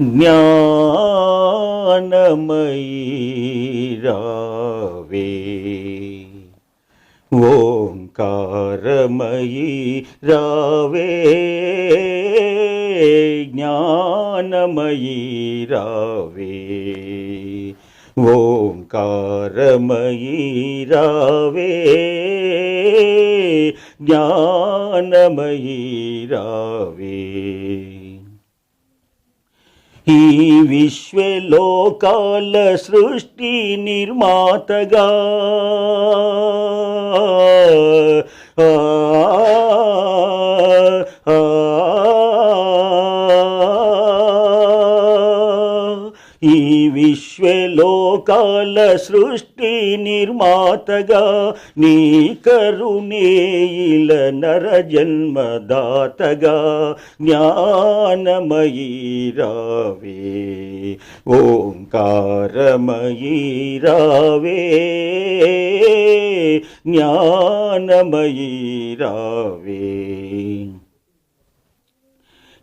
ज्ञानमयीरा ववे ओं रावे ज्ञानमयी रावे ओङ्कारमयी रावे ज्ञानमयी रावे ఈ విశ్వలోకాల సృష్టి నిర్మాతగా. విశ్వలోకాల సృష్టి నిర్మాతగా నీ కరుణేయిల నరజన్మదాతగా జ్ఞానమయీరావే ఓంకారమయీరావే జ్ఞానమయీరావే ఓంకారమయీ రావే జ్ఞానమయీ రావే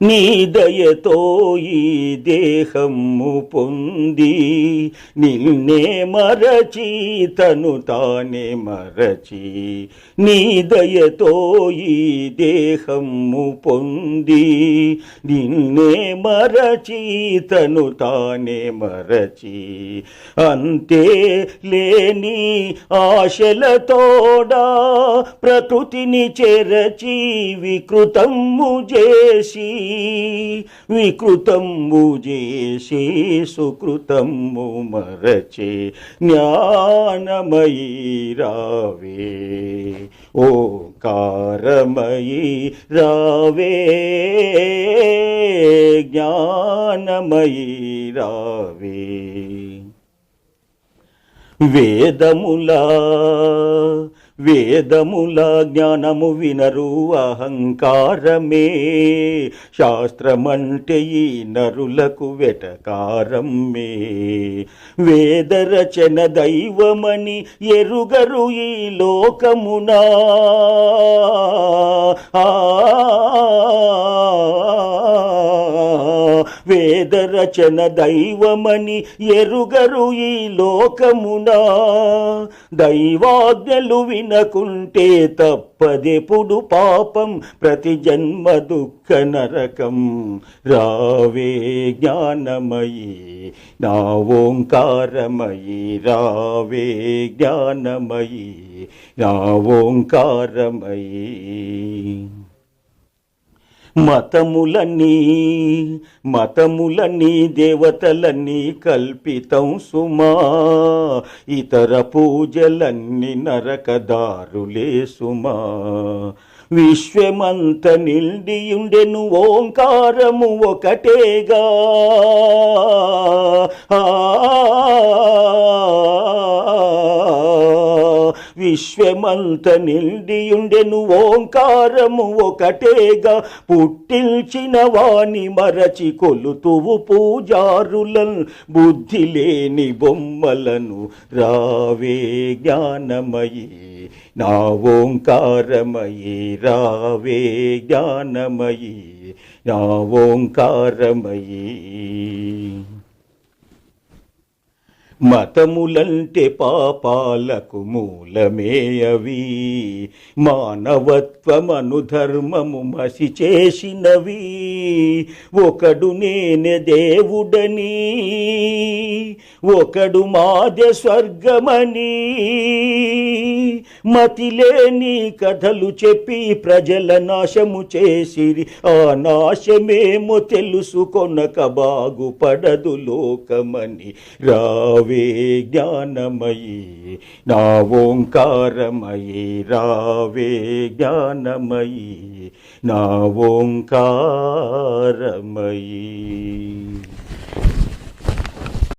నీ దయతో ఈ దేహము పొంది నిన్నే మరచి తను తానే మరచి. నీ దయతో ఈ దేహము పొంది నిన్నే మరచి తను తానే మరచి. అంతే లేని ఆశలతోడా ప్రకృతిని చెరచి వికృతము చేసి వికృతము చేసి సుకృతము మరచే జ్ఞానమయీ రావే. ఓ కారమయీ రావే. జ్ఞానమయీ రావే. వేదములా వేదముల జ్ఞానము వినరు అహంకారమే. శాస్త్రమంటే ఈ నరులకు వెటకారమే. వేదరచన దైవమని ఎరుగరు ఈ లోకమునా. ఆ వేదరచన దైవమని ఎరుగరు ఈ లోకమునా. దైవాజ్ఞలు వినకుంటే తప్పదెప్పుడు పాపం ప్రతి జన్మ దుఃఖ నరకం. రావే జ్ఞానమయీ నా ఓంకారమయీ రావే జ్ఞానమయీ నా ఓంకారమయీ. మతములన్నీ మతములన్నీ దేవతలన్నీ కల్పితం సుమా. ఇతర పూజలన్నీ నరకదారులే సుమా. విశ్వమంత నిండియుండెను ఓంకారము ఒకటేగా. ఆ విశ్వమంత నిండియుండెను ఓంకారము ఒకటేగా. పుట్టిల్చిన వాణి మరచి కొలుతువు పూజారులను. బుద్ధి లేని బొమ్మలను రావే జ్ఞానమయీ. నా ఓంకారమయీ రావే జ్ఞానమయీ. నా ఓంకారమయీ. మతములంటే పాపాలకు మూలమే అవి మానవత్వమను ధర్మము మసి చేసినవి ఒకడు నేనే దేవుడని ఒకడు మాదే స్వర్గమని. మతిలేని కథలు చెప్పి ప్రజల నాశము చేసిరి. ఆ నాశమేమో తెలుసుకొనక బాగుపడదు లోకమని. రావే జ్ఞానమయీ నా ఓంకారమయీ రావే జ్ఞానమయీ నా ఓంకారమయీ.